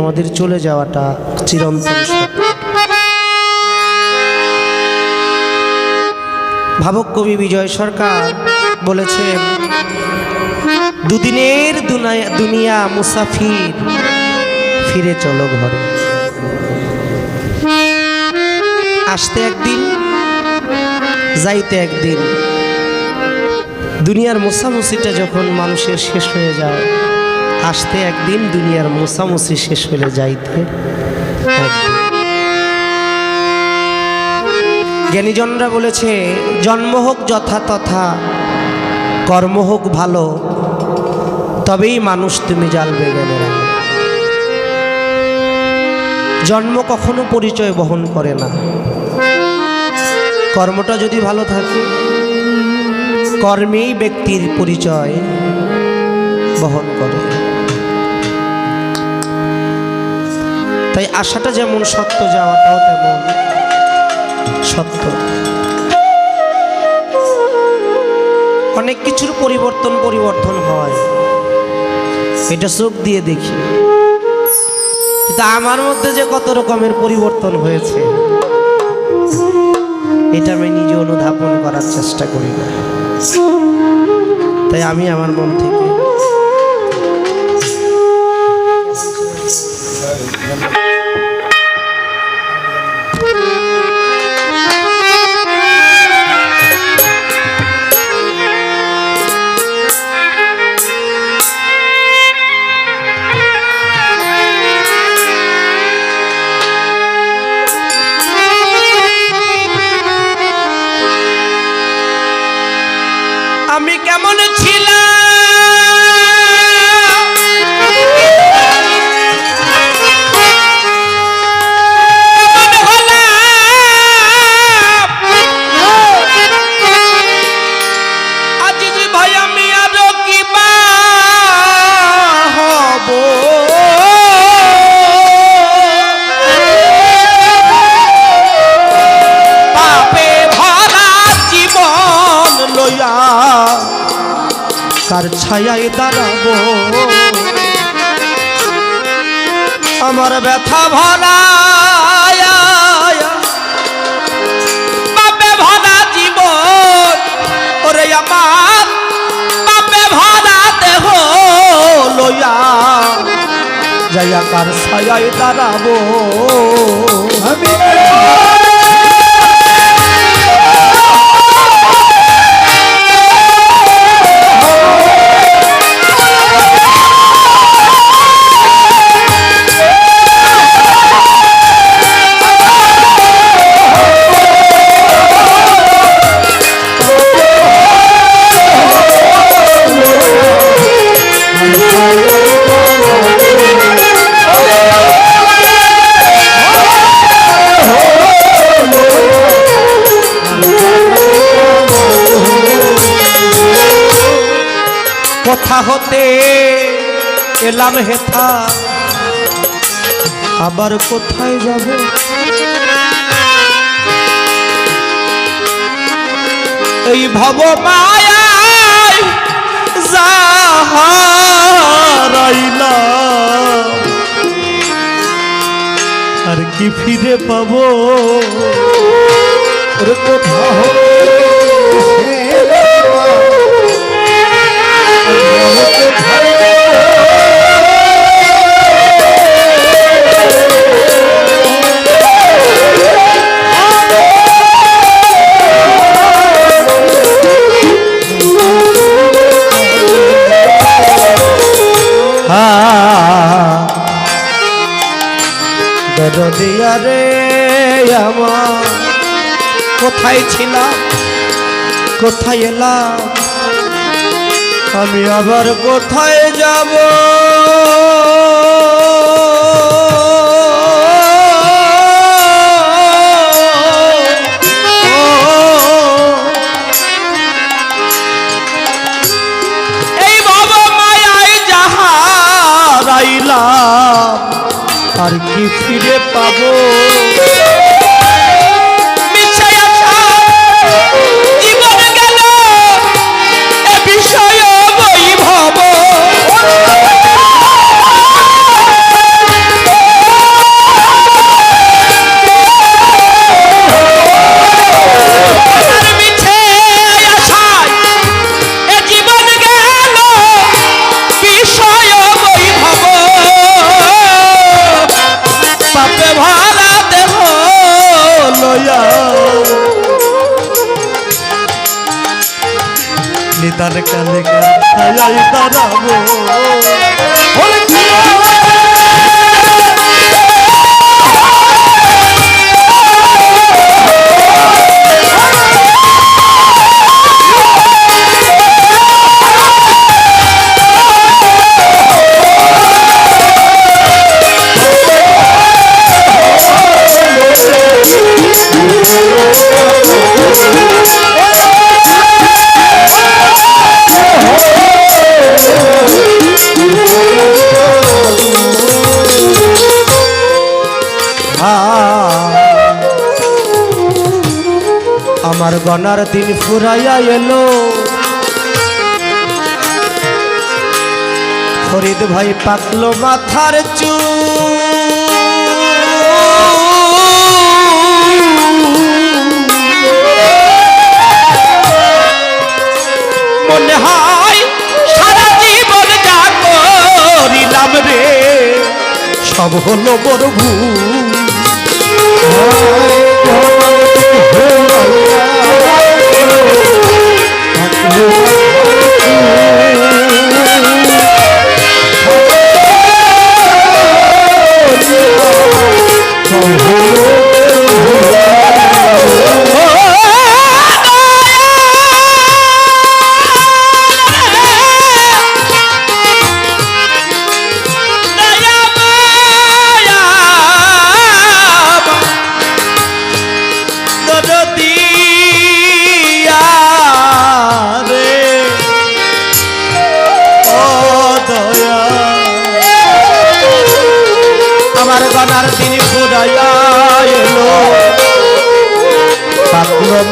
আমাদের চলে যাওয়াটা চিরন্তন ভাবক কবি বিজয় সরকার বলেছেন, দুদিনের দুনিয়া মুসাফির, ফিরে চলো ঘরে। আসতে একদিন, যাইতে একদিন, দুনিয়ার মোসামুসিটা যখন মানুষের শেষ হয়ে যায় আসতে একদিন দুনিয়ার মোসামুসি শেষ হলে যাইতে জ্ঞানীজনরা বলেছে, জন্ম হোক যথা তথা, কর্ম হোক ভালো, তবেই মানুষ তুমি জ্বালবে জ্ঞানের। জন্ম কখনো পরিচয় বহন করে না। কর্মটা যদি ভালো থাকে, কর্মেই ব্যক্তির পরিচয় বহন করে। তাই আশাটা যেমন সত্য, যাওয়াটাও তেমন সত্য। অনেক কিছুর পরিবর্তন পরিবর্তন হয়। এটা চোখ দিয়ে দেখি। কিন্তু আমার মধ্যে যে কত রকমের পরিবর্তন হয়েছে, এটা আমি নিজে অনুধাবন করার চেষ্টা করি না। তাই আমি আমার মন থেকে আমি কেমন ছিলাম? কার ছায়ায় দাঁড়াবো। আমার ব্যথা ভরা পাপে ভরা ওরে আমার পাপে ভরা দেহ লইয়া। যাইয়া কার ছায়ায় দাঁড়াবো। আমি কোথা হতে এলাম হেথা। আবার কোথায় যাব? এই ভব আর কি ফিরে পাবো? ওরে কোথা দরদিয়া রে আমার। কোথায় ছিলাম? কোথায় এলাম? আমি আবার কোথায় যাব? আর কি ফিরে পাবো? নিদান কালে কালাই দাঁড়াবো গনার দিন ফুরাইয়া এলো। ফরিদ ভাই পাকলো মাথার চু মনে হয় সারা জীবন যা করিলাম রে, সব হলো বড় ভুল।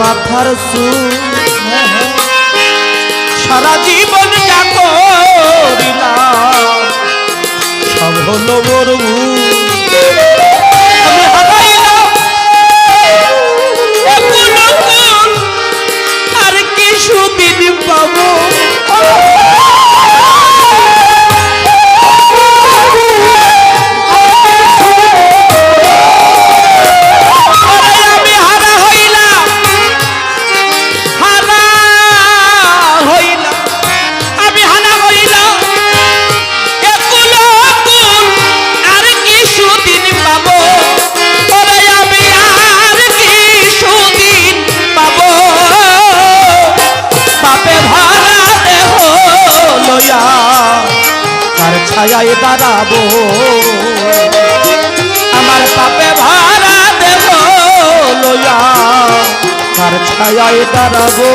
মাথার সু সারা জীবন যা করিলাম সব হলো মোর ছায়ায় দাঁড়াবো আমার পাপে ভাড়া দেব লয়া তার ছায়ায় দাঁড়াবো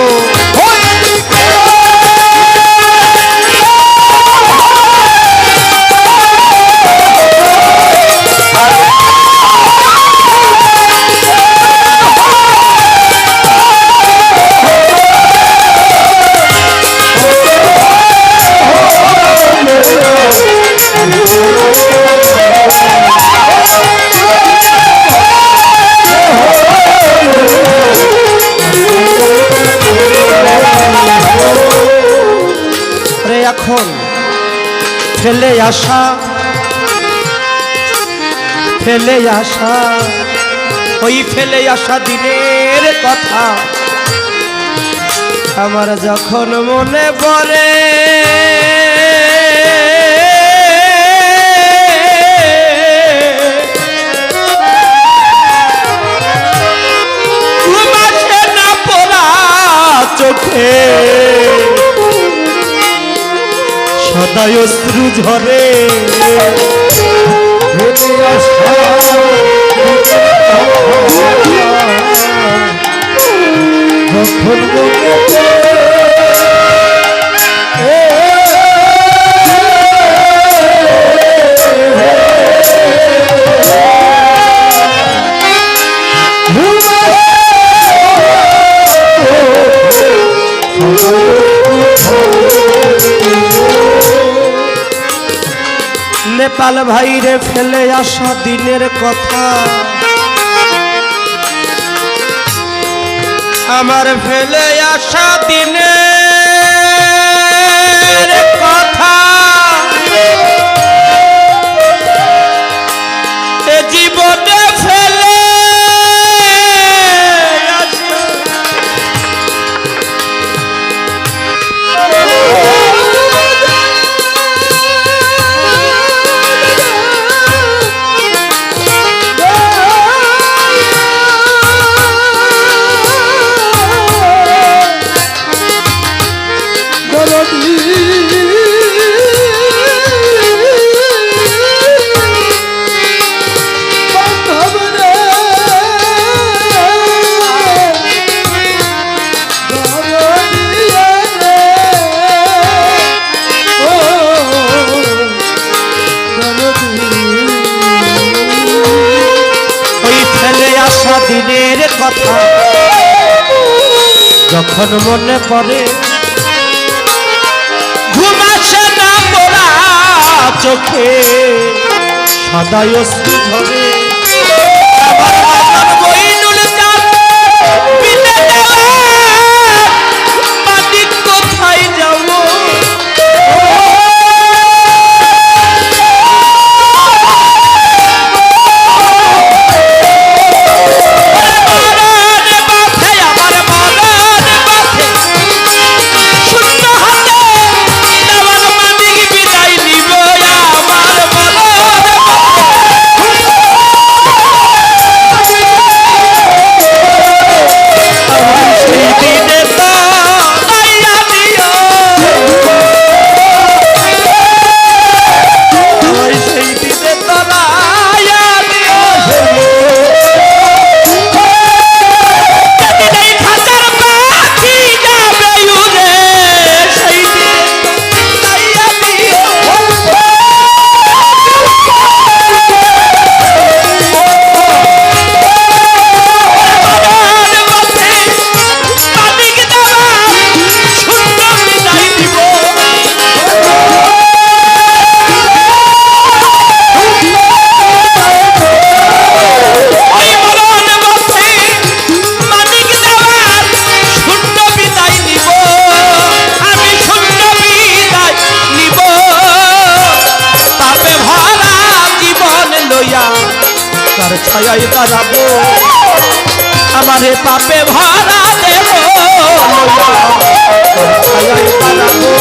ফেলে আসা ফেলে আসা ওই ফেলে আসা দিনের কথা। আমার যখন মনে পড়ে চোখে। সদায় অশ্রু ঝরে যখন মনে নেপাল ভাইরে ফেলে আসা দিনের কথা। আমার ফেলে আসা দিনের এখন মনে পড়ে ঘুমাছে না পড়া চোখে সদায় অস্থি ধরে ছায়াই দাঁড়াবো আমারে পাপে ভরা দেব। ছায়াই দাঁড়াবো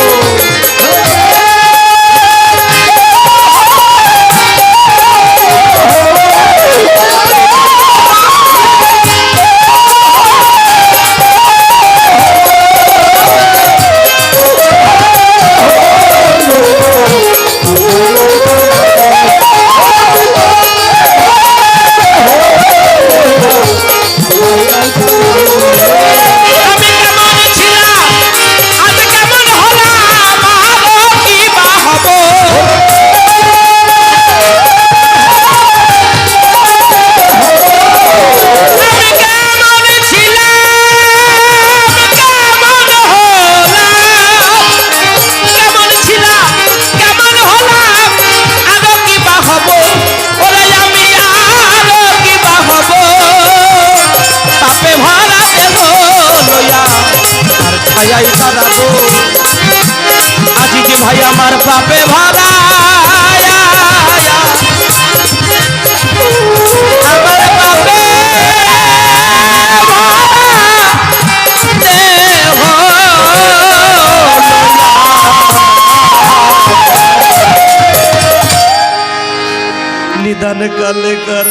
কাল কর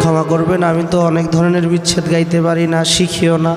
ক্ষমা করবেন আমি তো অনেক ধরনের বিচ্ছেদ গাইতে পারি না শিখিও না।